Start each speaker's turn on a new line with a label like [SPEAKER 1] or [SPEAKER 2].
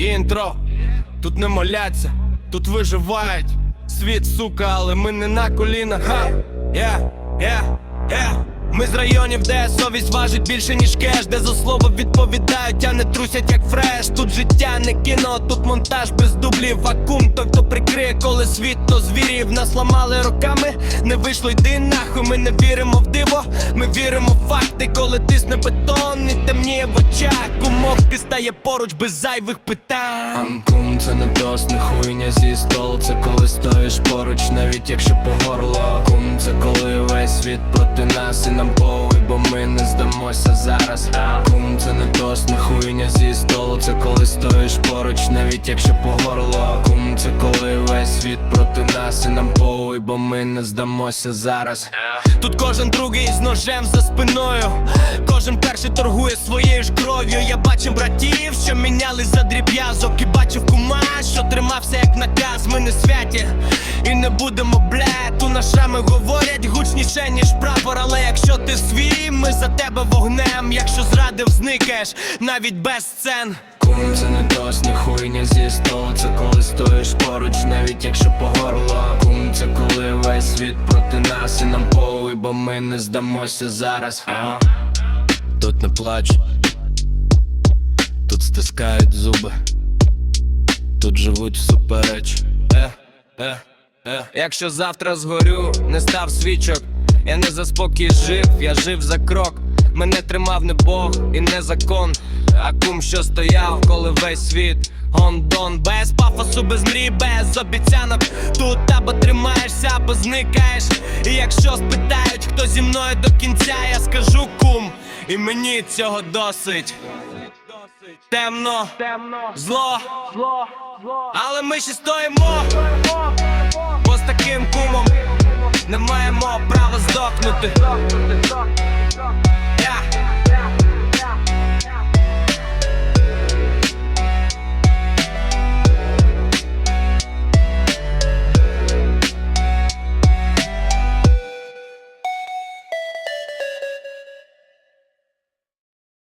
[SPEAKER 1] Інтро, тут не моляться, тут виживають. Світ, сука, але ми не на колінах. Ха, я, я, я. Ми з районів, де совість важить більше, ніж кеш, де за слово відповідають, а не трусять як фреш. Тут життя не кіно, тут монтаж без дублів. Вакуум той, хто прикриє, коли світло звірів. Нас ламали роками, не вийшло, йди нахуй. Ми не віримо в диво, ми віримо в факти, коли тисне бетон і темніє в очах. Кумок стає поруч без зайвих питань. Анкум це не дос, не хуйня зі стол, Це коли стоїш поруч, навіть якщо по горло. Кум це коли весь світ проти нас і нам повий, бо ми не здамося зараз. Кум це не дос, не хуйня зі столу. Це коли стоїш поруч, навіть якщо по горло. Кум це коли весь світ проти нас і нам похуй, бо ми не здамося зараз. Тут кожен другий з ножем за спиною. Кожен перший торгує своєю ж кров'ю. Я бачив братів, що міняли за дріб'язок, і бачив кума, що тримався як наказ. Ми не святі і не будемо Ту нашами говорять гучніше, ніж прапор. Але якщо ти свій, ми за тебе вогнем. Якщо зрадив, зникаєш навіть без сцен. Кум це не дос, ні хуйня зі столу. Це коли стоїш поруч, навіть якщо по горло. Кум це коли весь світ проти нас і нам похуй, бо ми не здамося зараз. Тут не плач, тут стискають зуби, тут живуть всупереч. Е, е, е. Якщо завтра згорю, не став свічок, я не за спокій жив, я жив за крок. Мене тримав не Бог і не закон, а кум, що стояв, коли весь світ гондон без пафосу, без мрій, без обіцянок. Тут або тримаєшся, або зникаєш. І якщо спитають, хто зі мною до кінця, я скажу кум, і мені цього досить. Темно, темно, зло, але ми ще стоїмо, здохнути.